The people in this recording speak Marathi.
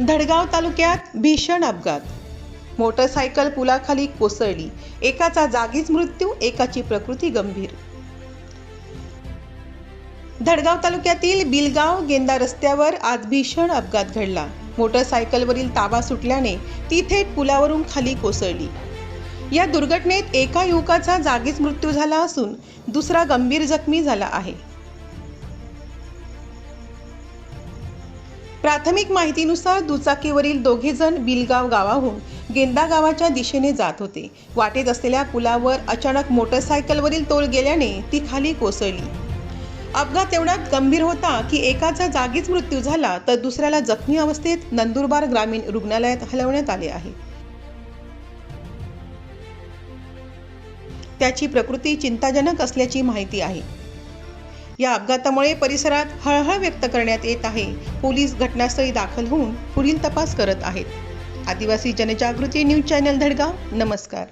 धडगाव तालुक्यात भीषण अपघात. मोटरसायकल पुलाखाली कोसळली. एकाचा जागीच मृत्यू एकाची प्रकृती गंभीर. धडगाव तालुक्यातील बिलगाव गेंदा रस्त्यावर आज भीषण अपघात घडला. मोटरसायकलवरील ताबा सुटल्याने ती थेट पुलावरून खाली कोसळली. या दुर्घटनेत एका युवकाचा जागीच मृत्यू झाला असून दुसरा गंभीर जखमी झाला आहे. प्राथमिक माहितीनुसार दुचाकीवरील दोघे जण बिलगाव गावाहून गेंदा गावाच्या दिशेने जात होते. वाटेत असलेल्या पुलावर अचानक मोटरसायकलवरील तोल गेल्याने ती खाली कोसळली. अपघात एवढा गंभीर होता की एकाचा जागीच मृत्यू झाला तर दुसऱ्याला जखमी अवस्थेत नंदुरबार ग्रामीण रुग्णालयात हलवण्यात आले आहे. त्याची प्रकृती चिंताजनक असल्याची माहिती आहे. या अपघातामुळे परिसरात हळहळ व्यक्त करण्यात येत आहे. पोलीस घटनास्थळी दाखल होऊन पुढील तपास करत आहेत. आदिवासी जनजागृती न्यूज चॅनल धडगाव नमस्कार.